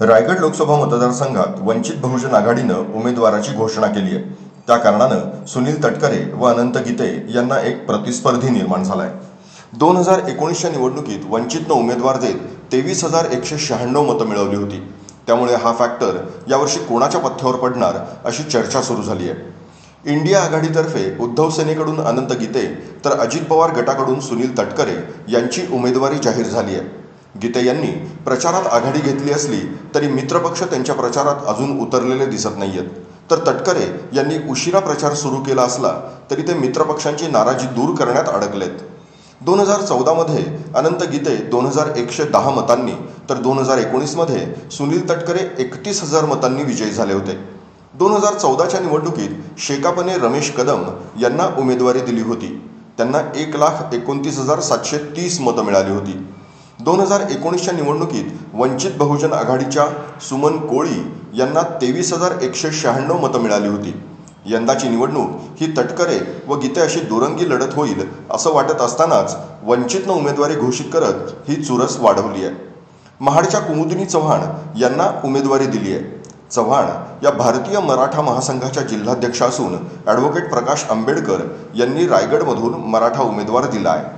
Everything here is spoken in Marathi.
रायगड लोकसभा मतदारसंघात वंचित बहुजन आघाडीनं उमेदवाराची घोषणा केली आहे. त्या कारणानं सुनील तटकरे व अनंत गीते यांना एक प्रतिस्पर्धी निर्माण झालाय. दोन हजार एकोणीसच्या निवडणुकीत वंचितनं उमेदवार देत तेवीस हजार एकशे शहाण्णव मतं मिळवली होती. त्यामुळे हा फॅक्टर यावर्षी कोणाच्या पथ्यावर पडणार अशी चर्चा सुरू झाली आहे. इंडिया आघाडीतर्फे उद्धव सेनेकडून अनंत गीते तर अजित पवार गटाकडून सुनील तटकरे यांची उमेदवारी जाहीर झाली आहे. गीते यांनी प्रचारात आघाडी घेतली असली तरी मित्रपक्ष त्यांच्या प्रचारात अजून उतरलेले दिसत नाहीयेत. तर तटकरे यांनी उशिरा प्रचार सुरू केला असला तरी ते मित्रपक्षांची नाराजी दूर करण्यात अडकलेत. दोन हजार चौदामध्ये अनंत गीते दोन हजार एकशे दहा मतांनी तर दोन हजार एकोणीसमध्ये सुनील तटकरे एकतीस हजार मतांनी विजयी झाले होते. दोन हजार चौदाच्या निवडणुकीत शेकापने रमेश कदम यांना उमेदवारी दिली होती. त्यांना एक लाख एकोणतीस हजार सातशे तीस मतं मिळाली होती. दोन हजार एकोणीसच्या निवडणुकीत वंचित बहुजन आघाडीच्या सुमन कोळी यांना तेवीस हजार एकशे शहाण्णव मतं मिळाली होती. यंदाची निवडणूक ही तटकरे व गीते अशी दुरंगी लढत होईल असं वाटत असतानाच वंचितनं उमेदवारी घोषित करत ही चुरस वाढवली आहे. महाडच्या कुमुदिनी चव्हाण यांना उमेदवारी दिली आहे. चव्हाण या भारतीय मराठा महासंघाच्या जिल्हाध्यक्ष असून ॲडव्होकेट प्रकाश आंबेडकर यांनी रायगडमधून मराठा उमेदवार दिला आहे.